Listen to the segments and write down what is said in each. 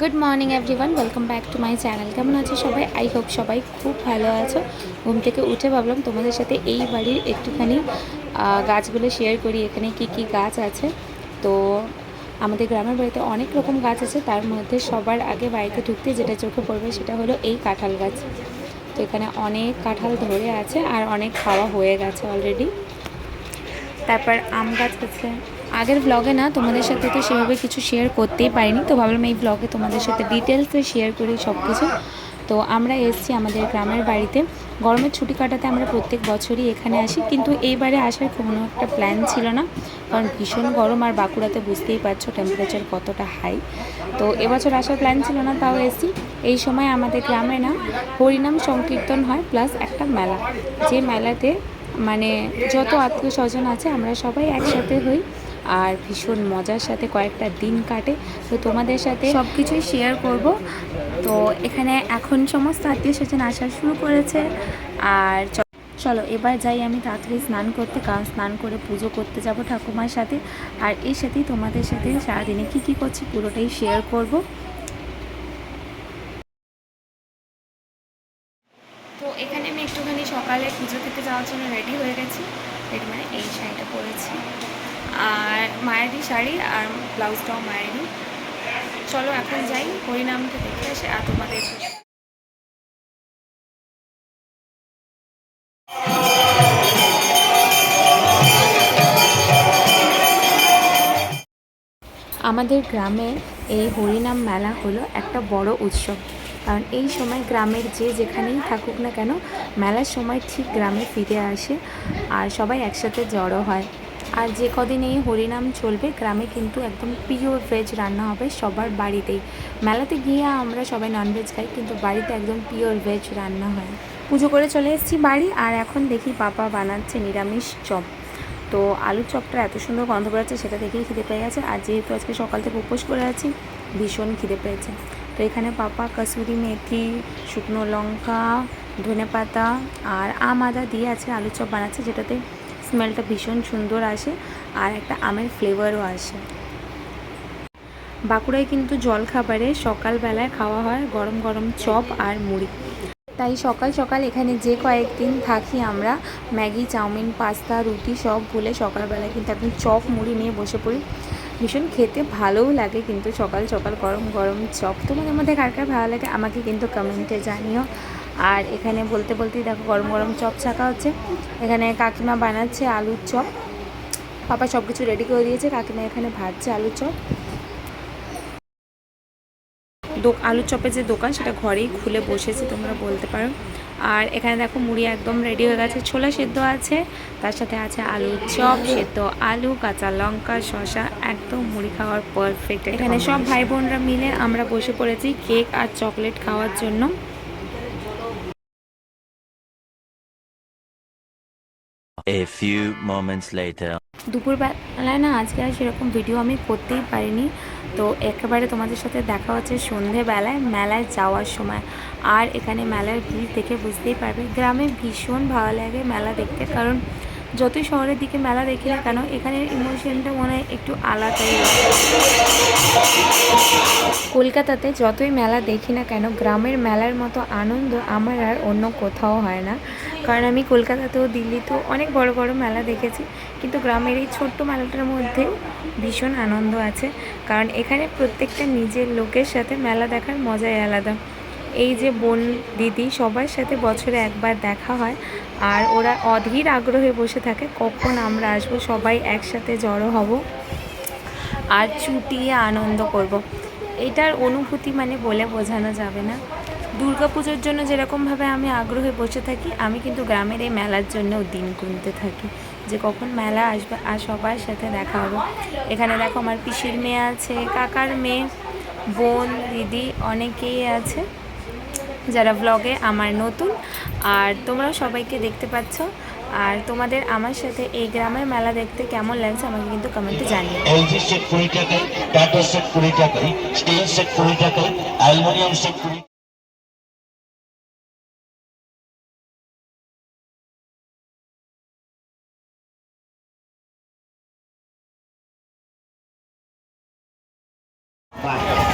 Good morning everyone welcome back to my channel কেমন আছো সবাই? আই হোপ সবাই খুব ভালো আছো। ঘুম থেকে উঠে ভাবলাম তোমাদের সাথে এই বাড়ির একটুখানি গাছগুলো শেয়ার করি। এখানে কি কি গাছ আছে? তো আমাদের গ্রামের বাড়িতে অনেক রকম গাছ আছে। তার মধ্যে সবার আগে বাড়িতে ঢুকতে যেটা চোখে পড়বে সেটা হলো এই কাঁঠাল গাছ। তো এখানে অনেক কাঁঠাল ধরে আছে আর অনেক খাওয়া হয়ে গেছে অলরেডি তারপর আম গাছ আছে। আগের ব্লগে না, তোমাদের সাথে তো সেভাবে কিছু শেয়ার করতেই পারিনি। তো ভাবলাম এই ব্লগে তোমাদের সাথে ডিটেলসে শেয়ার করি সব কিছু তো আমরা এসেছি আমাদের গ্রামের বাড়িতে। গরমের ছুটি কাটাতে আমরা প্রত্যেক বছরই এখানে আসি, কিন্তু এইবারে আসার কোনো একটা প্ল্যান ছিল না। কারণ ভীষণ গরম আর বাঁকুড়াতে বুঝতেই পারছ টেম্পারেচার কতটা হাই তো এবছর আসার প্ল্যান ছিল না, তাও এসি এই সময় আমাদের গ্রামে না হরিনাম সংকীর্তন হয় প্লাস একটা মেলা। যে মেলাতে মানে যত আত্মীয় স্বজন আছে, আমরা সবাই একসাথে হই। আর ভীষণ মজার সাথে কয়েকটা দিন কাটে। তো তোমাদের সাথে সব কিছুই শেয়ার করব। তো এখানে এখন সমস্ত আত্মীয় স্বজন আসা শুরু করেছে। আর চলো, এবার যাই আমি তাড়াতাড়ি স্নান করতে, কারণ স্নান করে পুজো করতে যাব ঠাকুমার সাথে। আর এর সাথেই তোমাদের সাথে সারাদিনে কী কী করছি পুরোটাই শেয়ার করব। তো এখানে আমি একটুখানি সকালে পুজো দিতে যাওয়ার জন্য রেডি হয়ে গেছি। রেডি মানে এই শাড়িটা পরেছি। আর মায়েরই শাড়ি আর ব্লাউজটাও মায়েরই চলো এখন যাই হরিনামকে দেখে আসে আর তোমাদের আমাদের গ্রামে এই হরিনাম মেলা হলো একটা বড় উৎসব। কারণ এই সময় গ্রামের যে যেখানেই থাকুক না কেন, মেলার সময় ঠিক গ্রামে ফিরে আসে আর সবাই একসাথে জড়ো হয়। আর যে কদিন এই হরিনাম চলবে, গ্রামে কিন্তু একদম পিওর ভেজ রান্না হবে সবার বাড়িতেই। মেলাতে গিয়ে আমরা সবাই ননভেজ খাই, কিন্তু বাড়িতে একদম পিওর ভেজ রান্না হয়। পুজো করে চলে এসেছি বাড়ি, আর এখন দেখি পাপা বানাচ্ছে নিরামিষ চপ। তো আলুর চপটা এত সুন্দর গন্ধ বেরোচ্ছে, সেটা দেখেই খিদে পেয়ে গেছে। আর যেহেতু আজকে সকাল থেকে উপোস করে আছি, ভীষণ খিদে পেয়েছে। তো এখানে পাপা কাসুরি মেথি, শুকনো লঙ্কা ধনে পাতা আর আম আদা দিয়ে আজকে আলুর চপ বানাচ্ছে, যেটাতে স্মেলটা ভীষণ সুন্দর আসে আর একটা আমের ফ্লেভারও আসে। বাঁকুড়ায় কিন্তু জলখাবারে সকালবেলায় খাওয়া হয় গরম গরম চপ আর মুড়ি। তাই সকাল সকাল এখানে যে কয়েকদিন থাকি আমরা, ম্যাগি, চাউমিন, পাস্তা, রুটি সব ভুলে সকালবেলায় কিন্তু একদম চপ, মুড়ি নিয়ে বসে পড়ি। ভীষণ খেতে ভালোও লাগে কিন্তু সকাল সকাল গরম গরম চপ। তোমাদের মধ্যে কার কার ভালো লাগে আমাকে কিন্তু কমেন্টে জানিও। আর এখানে বলতে বলতেই দেখো গরম গরম চপ ছাকা হচ্ছে। এখানে কাকিমা বানাচ্ছে আলুর চপ। পাপা সব কিছু রেডি করে দিয়েছে। কাকিমা এখানে ভাজছে আলুর চপ। দো- আলুর চপের যে দোকান সেটা ঘরেই খুলে বসেছে তোমরা বলতে পারো। আর এখানে দেখো মুড়ি একদম রেডি হয়ে গেছে। ছোলা সেদ্ধ আছে তার সাথে আছে আলুর চপ সেদ্ধ আলু কাঁচা লঙ্কা শসা একদম মুড়ি খাওয়ার পারফেক্ট এখানে সব ভাই বোনরা মিলে আমরা বসে পড়েছি কেক আর চকলেট খাওয়ার জন্য। A few moments later. দুপুরবেলায় না আজকে আর সেরকম ভিডিও আমি করতেই পারিনি। তো একেবারে তোমাদের সাথে দেখা হচ্ছে সন্ধেবেলায়, মেলায় যাওয়ার সময়। আর এখানে মেলার ভিড় দেখে বুঝতেই পারবে। গ্রামে ভীষণ ভালো লাগে মেলা দেখতে। কারণ যতই শহরের দিকে মেলা দেখি না কেন এখানের ইমোশনটা মনে হয় একটু আলাদাই কলকাতাতে যতই মেলা দেখি না কেন, গ্রামের মেলার মতো আনন্দ আমার আর অন্য কোথাও হয় না। কারণ আমি কলকাতাতেও দিল্লিতেও অনেক বড় বড় মেলা দেখেছি, কিন্তু গ্রামের এই ছোট্ট মেলাটার মধ্যেও ভীষণ আনন্দ আছে। কারণ এখানে প্রত্যেকটা নিজের লোকের সাথে মেলা দেখার মজাই আলাদা। এই যে বোন দিদি সবার সাথে বছরে একবার দেখা হয়, আর ওরা অধীর আগ্রহে বসে থাকে, কখন আমরা আসব, সবাই একসাথে জড়ো হব আর চুটিয়ে আনন্দ করব। এটার অনুভূতি মানে বলে বোঝানো যাবে না। দুর্গাপুজোর জন্য যেরকমভাবে আমি আগ্রহে বসে থাকি, আমি কিন্তু গ্রামের এই মেলার জন্যও দিন গুনতে থাকি। যে কখন মেলা আসবে, আর সবার সাথে দেখা হবে। এখানে দেখো আমার পিসির মেয়ে আছে, কাকার মেয়ে, বোন, দিদি অনেকেই আছে যারা ব্লগে আমার নতুন। আর তোমরা সবাইকে দেখতে পাচ্ছ। আর তোমাদের আমার সাথে এই গ্রামের মেলা দেখতে কেমন লাগছে আমাকে কিন্তু কমেন্টে কুড়ি টাকা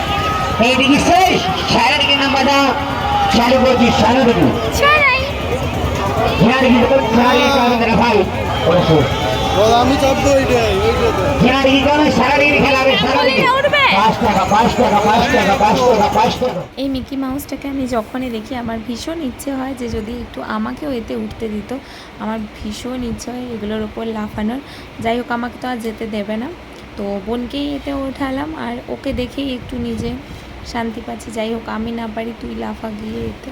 এই মিকি মাউসটাকে আমি যখনই দেখি আমার ভীষণ ইচ্ছে হয় যে যদি একটু আমাকেও এতে উঠতে দিত আমার ভীষণ ইচ্ছে হয় এগুলোর ওপর লাফানোর যাই হোক আমাকে তো আর যেতে দেবে না তো বোনকেই এতে ওঠালাম আর ওকে দেখেই একটু নিজে শান্তি পাচ্ছি। যাই হোক আমি না পারি তুই লাফা গিয়ে এতে।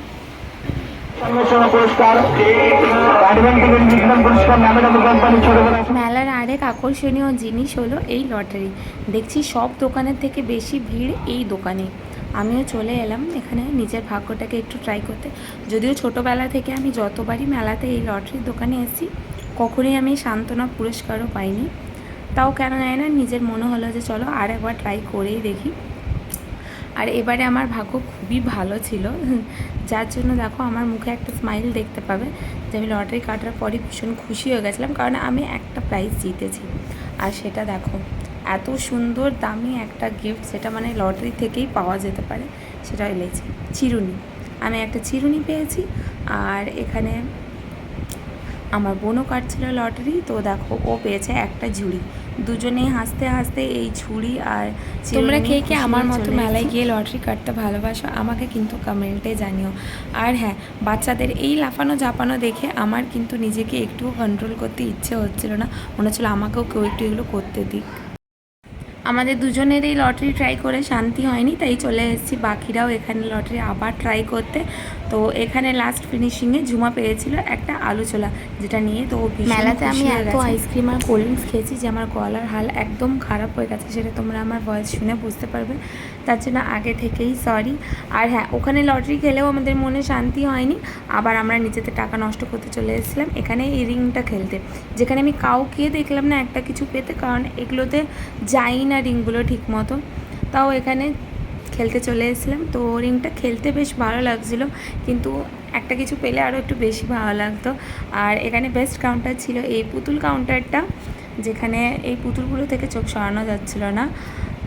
মেলার আরেক আকর্ষণীয় জিনিস হলো এই লটারি। দেখছি সব দোকানের থেকে বেশি ভিড় এই দোকানে। আমিও চলে এলাম এখানে নিজের ভাগ্যটাকে একটু ট্রাই করতে। যদিও ছোটোবেলা থেকে আমি যতবারই মেলাতে এই লটারির দোকানে এসেছি কখনোই আমি সান্ত্বনা পুরস্কারও পাইনি। তাও কেন জানি না, নিজের মনে হলো যে চলো আর একবার ট্রাই করেই দেখি। আর এবারে আমার ভাগ্য খুবই ভালো ছিল। যার জন্য দেখো আমার মুখে একটা স্মাইল দেখতে পাবে যে আমি লটারি কাটার পরে ভীষণ খুশি হয়ে গেছিলাম, কারণ আমি একটা প্রাইজ জিতেছি। আর সেটা দেখো, এত সুন্দর দামি একটা গিফট সেটা মানে লটারি থেকেই পাওয়া যেতে পারে, সেটা এলেছে চিরুনি। আমি একটা চিরুনি পেয়েছি, আর এখানে আমার বোনও কাটছিল লটারি তো দেখো ও পেয়েছে একটা ঝুড়ি। দুজনেই হাসতে হাসতে এই ঝুড়ি আর তোমরা কে কে আমার মতো মেলায় গিয়ে লটারি কাটতে ভালোবাসো আমাকে কিন্তু কমেন্টে জানিও। আর হ্যাঁ বাচ্চাদের এই লাফানো ঝাপানো দেখে আমার কিন্তু নিজেকে একটুও কন্ট্রোল করতে ইচ্ছে হচ্ছিল না। মনে হচ্ছিল আমাকেও কেউ একটু এগুলো করতে দিক। আমাদের দুজনের এই লটারি ট্রাই করে শান্তি হয়নি তাই চলে এসেছি। বাকিরাও এখানে লটারি আবার ট্রাই করতে। তো এখানে লাস্ট ফিনিশিংয়ে ঝুমা পেয়েছিল একটা আলু ছোলা যেটা নিয়ে তো মেলাতে আমি এত আইসক্রিম আর কোল্ড ড্রিঙ্কস খেয়েছি যে আমার গলার হাল একদম খারাপ হয়ে গেছে সেটা তোমরা আমার ভয়েস শুনে বুঝতে পারবে। তার জন্য আগে থেকেই সরি আর হ্যাঁ ওখানে লটারি খেলেও আমাদের মনে শান্তি হয়নি। আবার আমরা নিজেদের টাকা নষ্ট করতে চলে এসেছিলাম এখানে এই রিংটা খেলতে। যেখানে আমি কাউকে দেখলাম না একটা কিছু পেতে কারণ এগুলোতে যাই না রিংগুলো ঠিক মতো তাও এখানে খেলতে চলে এসেছিলাম। তো রিংটা খেলতে বেশ ভালো লাগছিল। কিন্তু একটা কিছু পেলে আরও একটু বেশি ভালো লাগতো। আর এখানে বেস্ট কাউন্টার ছিল এই পুতুল কাউন্টারটা যেখানে এই পুতুলগুলো থেকে চোখ সরানো যাচ্ছিল না।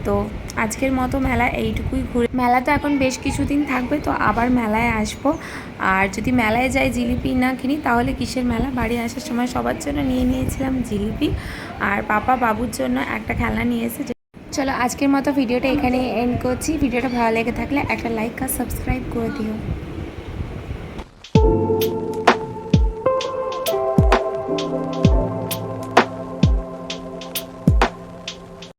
তো আজকের মতো মেলা এইটুকুই ঘুরে মেলা তো এখন বেশ কিছুদিন থাকবে, তো আবার মেলায় আসব। আর যদি মেলায় যাই জিলিপি না কিনি, তাহলে কিসের মেলা? বাড়ি আসার সময় সবার জন্য নিয়ে নিয়েছিলাম জিলিপি। আর পাপা বাবুর জন্য একটা খেলনা নিয়ে এসেছে। চলো আজকের মতো ভিডিওটা এখানে এন্ড করছি। ভিডিওটা ভালো লেগে থাকলে একটা লাইক আর সাবস্ক্রাইব করে দিও।